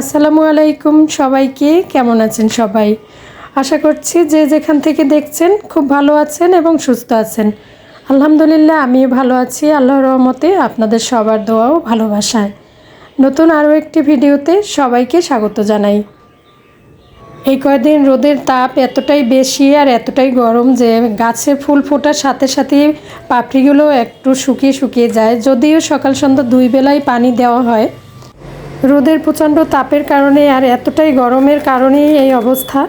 আসসালামু আলাইকুম সবাইকে। কেমন আছেন সবাই? আশা করছি যে যেখান থেকে দেখছেন খুব ভালো আছেন এবং সুস্থ আছেন। আলহামদুলিল্লাহ, আমিও ভালো আছি। আল্লাহর রহমতে আপনাদের সবার দোয়াও ভালোবাসায়। নতুন আরও একটি ভিডিওতে সবাইকে স্বাগত জানাই। এই কয়দিন রোদের তাপ এতটাই বেশি আর এতটাই গরম যে গাছে ফুল ফোটার সাথে সাথে পাপড়িগুলো একটু শুকিয়ে শুকিয়ে যায়। যদিও সকাল সন্ধ্যা দুই বেলায় পানি দেওয়া হয় রোদের প্রচণ্ড তাপের কারণে আর এতটাই গরমের কারণেই এই অবস্থা।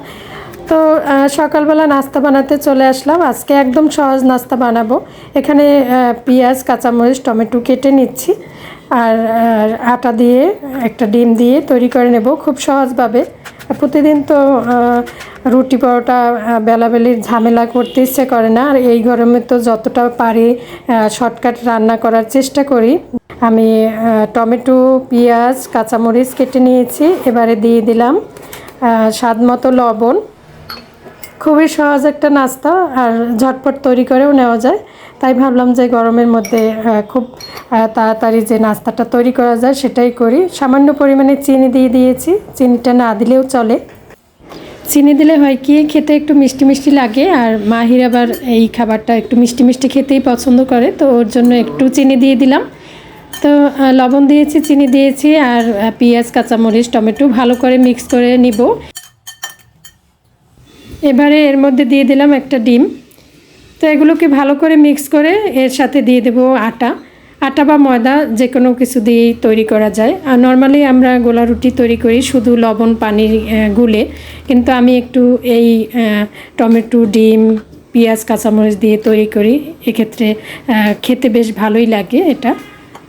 তো সকালবেলা নাস্তা বানাতে চলে আসলাম। আজকে একদম সহজ নাস্তা বানাবো। এখানে পেঁয়াজ, কাঁচামরিচ, টমেটো কেটে নিচ্ছি। আর আটা দিয়ে একটা ডিম দিয়ে তৈরি করে নেব খুব সহজভাবে। প্রতিদিন তো রুটি পরোটা বেলাবেলির ঝামেলা করতে ইচ্ছে করে না। আর এই গরমে তো যতটা পারি শর্টকাট রান্না করার চেষ্টা করি। আমি টমেটো, পেঁয়াজ, কাঁচামরিচ কেটে নিয়েছি। এবারে দিয়ে দিলাম স্বাদ মতো লবণ। খুবই সহজ একটা নাস্তা আর ঝটপট তৈরি করেও নেওয়া যায়। তাই ভাবলাম যে গরমের মধ্যে খুব তাড়াতাড়ি যে নাস্তাটা তৈরি করা যায় সেটাই করি। সামান্য পরিমাণে চিনি দিয়ে দিয়েছি। চিনিটা না দিলেও চলে। চিনি দিলে হয় কি, খেতে একটু মিষ্টি মিষ্টি লাগে আর মাহির আবার এই খাবারটা একটু মিষ্টি মিষ্টি খেতেই পছন্দ করে। তো ওর জন্য একটু চিনি দিয়ে দিলাম। তো লবণ দিয়েছি, চিনি দিয়েছি আর পেঁয়াজ, কাঁচামরিচ, টমেটো ভালো করে মিক্স করে নিব। এবারে এর মধ্যে দিয়ে দিলাম একটা ডিম। তো এগুলোকে ভালো করে মিক্স করে এর সাথে দিয়ে দেব আটা। আটা বা ময়দা যে কোনো কিছু দিয়েই তৈরি করা যায়। আর নর্মালি আমরা গোলা রুটি তৈরি করি শুধু লবণ পানি গুলে। কিন্তু আমি একটু এই টমেটো, ডিম, পেঁয়াজ, কাঁচামরিচ দিয়ে তৈরি করি। এক্ষেত্রে খেতে বেশ ভালোই লাগে এটা।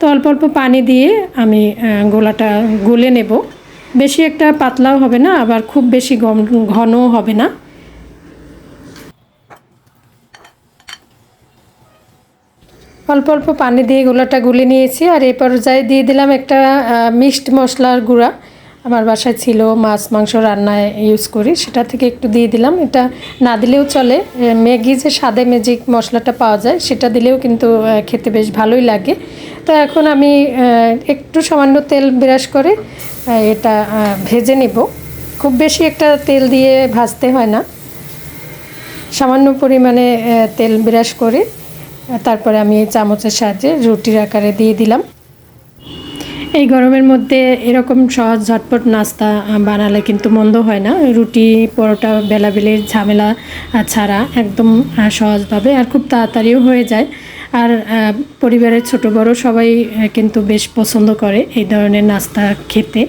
তো অল্প অল্প পানি দিয়ে আমি গোলাটা গুলে নেব। বেশি একটা পাতলাও হবে না, আবার খুব বেশি ঘনও হবে না। অল্প অল্প পানি দিয়ে গোলাটা গুলে নিয়েছি, আর এই পর্যায়ে দিয়ে দিলাম একটা মিক্সড মশলার গুঁড়া। আমার বাসায় ছিল মাছ, মাংস রান্নায় ইউজ করি। সেটা থেকে একটু দিয়ে দিলাম। এটা না দিলেও চলে। ম্যাগি যে সাদে ম্যাজিক মশলাটা পাওয়া যায়, সেটা দিলেও কিন্তু খেতে বেশ ভালোই লাগে। তো এখন আমি একটু সামান্য তেল বিরাস করে এটা ভেজে নেব। খুব বেশি একটা তেল দিয়ে ভাজতে হয় না। সামান্য পরিমাণে তেল বিরাস করে তারপরে আমি চামচের সাহায্যে রুটির আকারে দিয়ে দিলাম। এই গরমের মধ্যে এরকম সহজ ঝটপট নাস্তা বানালে কিন্তু মন্দ হয় না। রুটি, পরোটা, বেলাবেলির ঝামেলা ছাড়া একদম সহজভাবে আর খুব তাড়াতাড়িও হয়ে যায়। আর পরিবারের ছোট বড় সবাই কিন্তু বেশ পছন্দ করে এই ধরনের নাস্তা খেতে।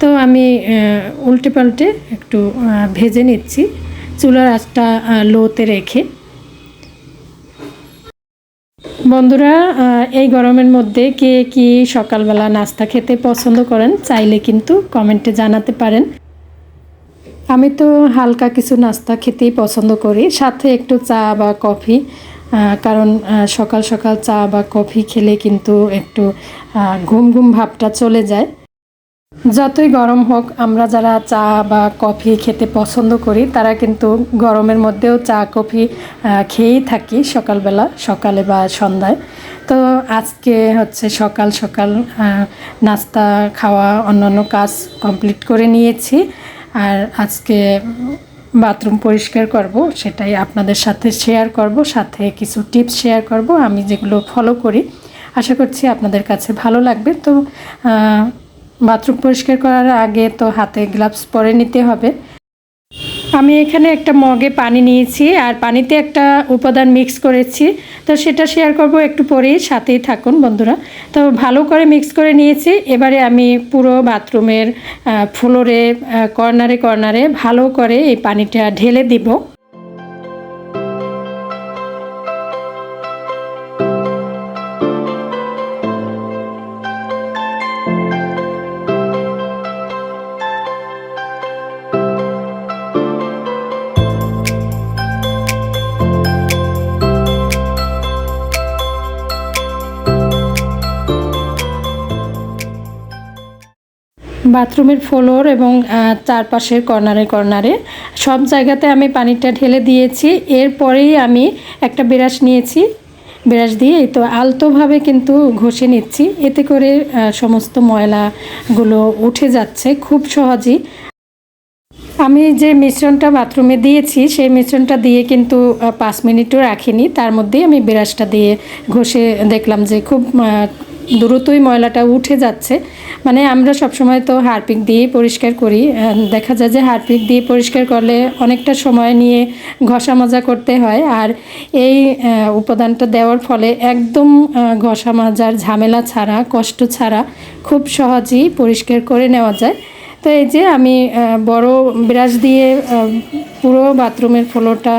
তো আমি উল্টে পাল্টে একটু ভেজে নিচ্ছি। চুলার আঁচটা লোতে রেখে বন্ধুরা এই গরমের মধ্যে কে কি সকালবেলা নাস্তা খেতে পছন্দ করেন চাইলে কিন্তু কমেন্টে জানাতে পারেন। আমি তো হালকা কিছু নাস্তা খেতেই পছন্দ করি, সাথে একটু চা বা কফি কারণ সকাল সকাল চা বা কফি খেলে কিন্তু একটু ঘুম ঘুম ভাবটা চলে যায়। যতই গরম হোক, আমরা যারা চা বা কফি খেতে পছন্দ করি, তারা কিন্তু গরমের মধ্যেও চা, কফি খেয়েই থাকি সকালবেলা, সকালে বা সন্ধ্যায়। তো আজকে হচ্ছে সকাল সকাল নাস্তা, খাওয়া, অন্যান্য কাজ কমপ্লিট করে নিয়েছি। আর আজকে বাথরুম পরিষ্কার করব, সেটাই আপনাদের সাথে শেয়ার করব, সাথে কিছু টিপস শেয়ার করব, আমি যেগুলো ফলো করি। আশা করছি আপনাদের কাছে ভালো লাগবে। তো বাথরুম পরিষ্কার করার আগে তো হাতে গ্লাভস পরে নিতে হবে। আমি এখানে একটা মগে পানি নিয়েছি আর পানিতে একটা উপাদান মিক্স করেছি। তো সেটা শেয়ার করব একটু পরেই, সাথেই থাকুন বন্ধুরা। তো ভালো করে মিক্স করে নিয়েছি। এবারে আমি পুরো বাথরুমের ফ্লোরে কর্নারে কর্নারে ভালো করে এই পানিটা ঢেলে দিব। বাথরুমের ফ্লোর এবং চারপাশের কর্নারে কর্নারে। সব জায়গাতে আমি পানিটা ঢেলে দিয়েছি। এরপরেই আমি একটা ব্রাশ নিয়েছি। ব্রাশ দিয়ে তো আলতোভাবে কিন্তু ঘষে নিচ্ছি। এতে করে সমস্ত ময়লাগুলো উঠে যাচ্ছে খুব সহজেই। আমি যে মিশ্রণটা বাথরুমে দিয়েছি, সেই মিশ্রণটা দিয়ে কিন্তু পাঁচ মিনিটও রাখিনি। তার মধ্যেই আমি ব্রাশটা দিয়ে ঘষে দেখলাম যে খুব দ্রুতই ময়লাটা উঠে যাচ্ছে। মানে আমরা সবসময় তো হারপিক দিয়েই পরিষ্কার করি। দেখা যায় যে হারপিক দিয়ে পরিষ্কার করলে অনেকটা সময় নিয়ে ঘষা মাজা করতে হয়। আর এই উপাদানটা দেওয়ার ফলে একদম ঘষা মাজার ঝামেলা ছাড়া, কষ্ট ছাড়া খুব সহজেই পরিষ্কার করে নেওয়া যায়। তো এই যে আমি বড় ব্রাশ দিয়ে পুরো বাথরুমের ফ্লোরটা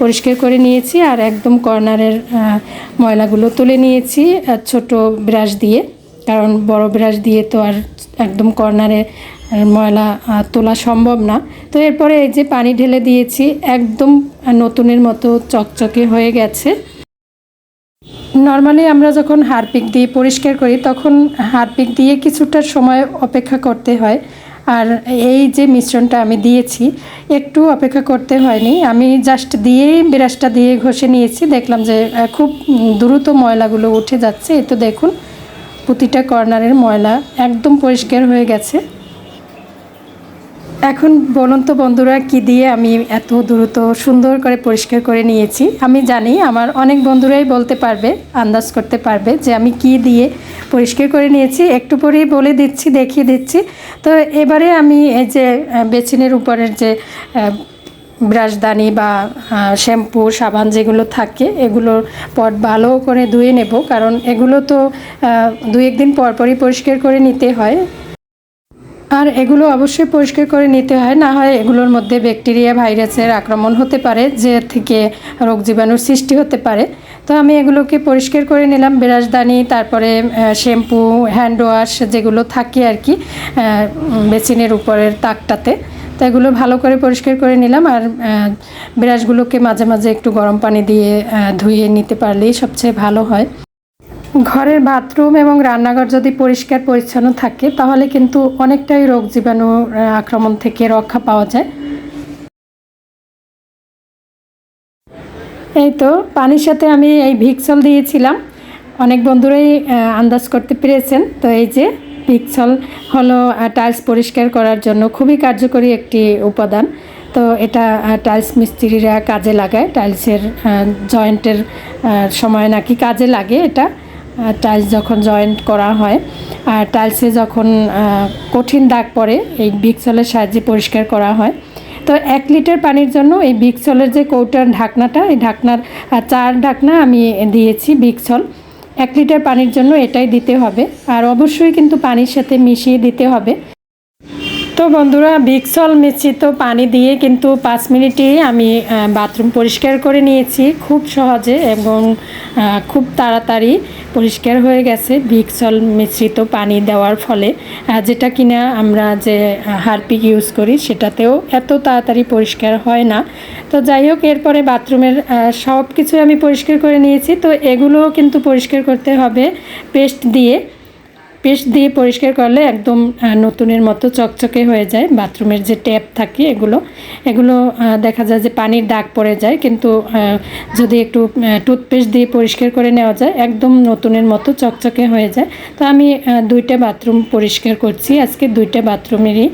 পরিষ্কার করে নিয়েছি আর একদম কর্নারের ময়লাগুলো তুলে নিয়েছি ছোট ব্রাশ দিয়ে। কারণ বড় ব্রাশ দিয়ে তো আর একদম কর্নারে ময়লা তোলা সম্ভব না। তো এরপরে এই যে পানি ঢেলে দিয়েছি, একদম নতুনের মতো চকচকে হয়ে গেছে। নর্মালি আমরা যখন হারপিক দিয়ে পরিষ্কার করি, তখন হারপিক দিয়ে কিছুটা সময় অপেক্ষা করতে হয়। আর এই যে মিশ্রণটা আমি দিয়েছি, একটু অপেক্ষা করতে হয়নি। আমি জাস্ট দিয়েই ব্রাশটা দিয়ে ঘষে নিয়েছি। দেখলাম যে খুব দ্রুত ময়লাগুলো উঠে যাচ্ছে। এ তো দেখুন, প্রতিটা কর্নারের ময়লা একদম পরিষ্কার হয়ে গেছে। এখন বলুন তো বন্ধুরা কি দিয়ে আমি এত দ্রুত সুন্দর করে পরিষ্কার করে নিয়েছি? আমি জানি আমার অনেক বন্ধুরাই বলতে পারবে আন্দাজ করতে পারবে যে আমি কি দিয়ে পরিষ্কার করে নিয়েছি। একটু পরেই বলে দিচ্ছি দেখিয়ে দিচ্ছি। তো এবারে আমি এই যে আহ, বেসিনের উপরের যে ব্রাশদানি বা শ্যাম্পু সাবান যেগুলো থাকে এগুলোর পট ভালো করে ধুয়ে নেব। কারণ এগুলো তো দু একদিন পরপরই পরিষ্কার করে নিতে হয়। আর এগুলো অবশ্যই পরিষ্কার করে নিতে হয়, না হয় এগুলোর মধ্যে ব্যাকটেরিয়া, ভাইরাসের আক্রমণ হতে পারে যে থেকে রোগ জীবাণুর সৃষ্টি হতে পারে। তো আমি এগুলোকে পরিষ্কার করে নিলাম, ব্রাশদানি, তারপরে শ্যাম্পু, হ্যান্ড ওয়াশ যেগুলো থাকে আর কি বেসিনের উপরের তাকটাতে। তো এগুলো ভালো করে পরিষ্কার করে নিলাম আর ব্রাশগুলোকে মাঝে মাঝে একটু গরম পানি দিয়ে ধুয়ে নিতে পারলেই সবচেয়ে ভালো হয়। ঘরের বাথরুম এবং রান্নাঘর যদি পরিষ্কার পরিচ্ছন্ন থাকে, তাহলে কিন্তু অনেকটাই রোগ জীবাণু আক্রমণ থেকে রক্ষা পাওয়া যায়। এই তো, পানির সাথে আমি এই ভিক্সল দিয়েছিলাম। অনেক বন্ধুরাই আন্দাজ করতে পেরেছেন। তো এই যে, ভিক্সল হলো টাইলস পরিষ্কার করার জন্য খুবই কার্যকরী একটি উপাদান। তো এটা টাইলস মিস্ত্রিরা কাজে লাগায়। টাইলসের জয়েন্টের সময় নাকি কাজে লাগে এটা। টাইলস যখন জয়েন্ট করা হয়, আর টাইলসে যখন কঠিন দাগ পড়ে, এই ভিক্সলের সাহায্যে পরিষ্কার করা হয়। তো এক লিটার পানির জন্য এই ভিক্সলের যে কৌটার ঢাকনাটা, এই ঢাকনার চার ঢাকনা আমি দিয়েছি ভিক্সল। এক লিটার পানির জন্য এটাই দিতে হবে। আর অবশ্যই কিন্তু পানির সাথে মিশিয়ে দিতে হবে। তো বন্ধুরা ভিক্সল মিশ্রিত পানি দিয়ে কিন্তু পাঁচ মিনিটেই আমি বাথরুম পরিষ্কার করে নিয়েছি। খুব সহজে এবং খুব তাড়াতাড়ি পরিষ্কার হয়ে গেছে ভিক্সল মিশ্রিত পানি দেওয়ার ফলে। যেটা কিনা আমরা যে হারপিক ইউজ করি সেটাতেও এত তাড়াতাড়ি পরিষ্কার হয় না। তো যাই হোক, এরপরে বাথরুমের সব কিছু আমি পরিষ্কার করে নিয়েছি। তো এগুলোও কিন্তু পরিষ্কার করতে হবে পেস্ট দিয়ে। পেস্ট দিয়ে পরিষ্কার করলে একদম নতুনের মতো চকচকে হয়ে যায়। বাথরুমের যে ট্যাপ থাকে এগুলো এগুলো দেখা যায় যে পানির দাগ পড়ে যায়। কিন্তু যদি একটু টুথপেস্ট দিয়ে পরিষ্কার করে নেওয়া যায়, একদম নতুনের মতো চকচকে হয়ে যায়। তো আমি দুইটা বাথরুম পরিষ্কার করছি। আজকে দুইটা বাথরুমেরই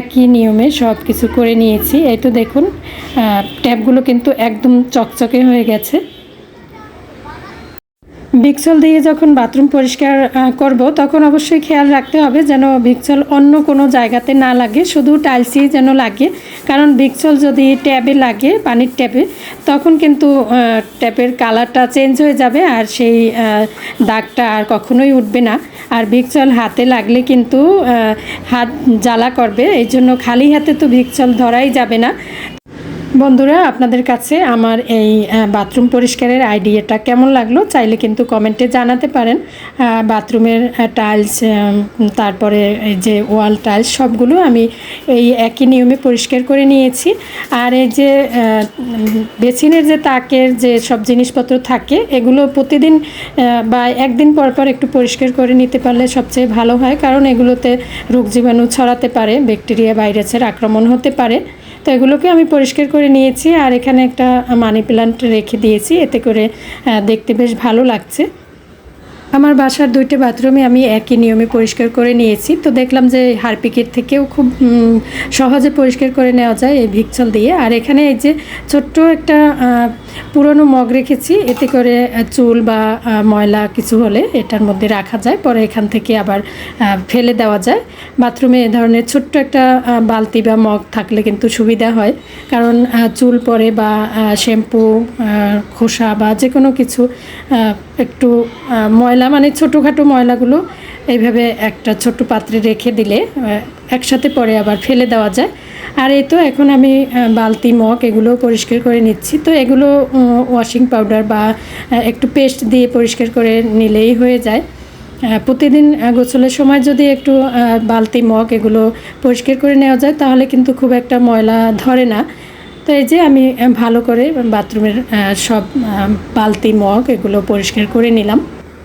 একই নিয়মে সব কিছু করে নিয়েছি। এই তো দেখুন ট্যাপগুলো কিন্তু একদম চকচকে হয়ে গেছে। ভিক্সল দিয়ে যখন বাথরুম পরিষ্কার করব, তখন অবশ্যই খেয়াল রাখতে হবে যেন ভিক্সল অন্য কোনো জায়গাতে না লাগে, শুধু টাইলসই যেন লাগে। কারণ ভিক্সল যদি ট্যাবে লাগে, পানির ট্যাবে, তখন কিন্তু ট্যাপের কালারটা চেঞ্জ হয়ে যাবে আর সেই দাগটা আর কখনোই উঠবে না। আর ভিক্সল হাতে লাগলে কিন্তু হাত জ্বালা করবে এই জন্য খালি হাতে তো ভিক্সল ধরাই যাবে না। বন্ধুরা, আপনাদের কাছে আমার এই বাথরুম পরিষ্কারের আইডিয়াটা কেমন লাগল চাইলে কিন্তু কমেন্টে জানাতে পারেন। বাথরুমের টাইলস তারপরে যে ওয়াল টাইলস সবগুলো আমি এই একই নিয়মে পরিষ্কার করে নিয়েছি। আর এই যে বেসিনের যে তাকের যে সব জিনিসপত্র থাকে, এগুলো প্রতিদিন বা একদিন পর পর একটু পরিষ্কার করে নিতে পারলে সবচেয়ে ভালো হয়। কারণ এগুলোতে রোগ জীবাণু ছড়াতে পারে, ব্যাকটেরিয়া, ভাইরাসের আক্রমণ হতে পারে। তো এগুলোকে আমি পরিষ্কার করে নিয়েছি আর এখানে একটা মানি প্ল্যান্ট রেখে দিয়েছি। এতে করে দেখতে বেশ ভালো লাগছে। আমার বাসার দুইটা বাথরুমে আমি একই নিয়মে পরিষ্কার করে নিয়েছি। তো দেখলাম যে হারপিকের থেকেও খুব সহজে পরিষ্কার করে নেওয়া যায় এই ভিক্সল দিয়ে। আর এখানে এই যে ছোট্ট একটা পুরনো মগ রেখেছি এতে করে চুল বা ময়লা কিছু হলে এটার মধ্যে রাখা যায়। পরে এখান থেকে আবার ফেলে দেওয়া যায়। বাথরুমে এ ধরনের ছোট্ট একটা বালতি বা মগ থাকলে কিন্তু সুবিধা হয়। কারণ চুল পরে বা শ্যাম্পু খোসা বা যে কোনো কিছু একটু আহ, ময়লা মানে ছোটোখাটো ময়লাগুলো এইভাবে একটা ছোট্ট পাত্রে রেখে দিলে একসাথে পরে আবার ফেলে দেওয়া যায়। আর এই তো এখন আমি বালতি, মগ এগুলো পরিষ্কার করে নিচ্ছি। তো এগুলো ওয়াশিং পাউডার বা একটু পেস্ট দিয়ে পরিষ্কার করে নিলেই হয়ে যায়। প্রতিদিন গোসলের সময় যদি একটু বালতি, মগ এগুলো পরিষ্কার করে নেওয়া যায়, তাহলে কিন্তু খুব একটা ময়লা ধরে না। তো এই যে আমি ভালো করে বাথরুমের সব বালতি, মগ এগুলো পরিষ্কার করে নিলাম।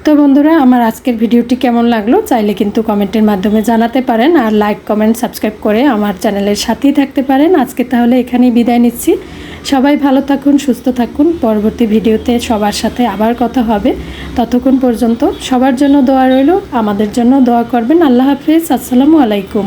তো বন্ধুরা, আমার আজকের ভিডিওটি কেমন লাগল চাইলে কিন্তু কমেন্টের মাধ্যমে জানাতে পারেন আর লাইক কমেন্ট সাবস্ক্রাইব করে আমার চ্যানেলের সাথেই থাকতে পারেন। আজকে তাহলে এখানেই বিদায় নিচ্ছি। সবাই ভালো থাকুন, সুস্থ থাকুন। পরবর্তী ভিডিওতে সবার সাথে আবার কথা হবে। ততক্ষণ পর্যন্ত সবার জন্য দোয়া রইল, আমাদের জন্য দোয়া করবেন। আল্লাহ হাফিজ, আসসালামু আলাইকুম।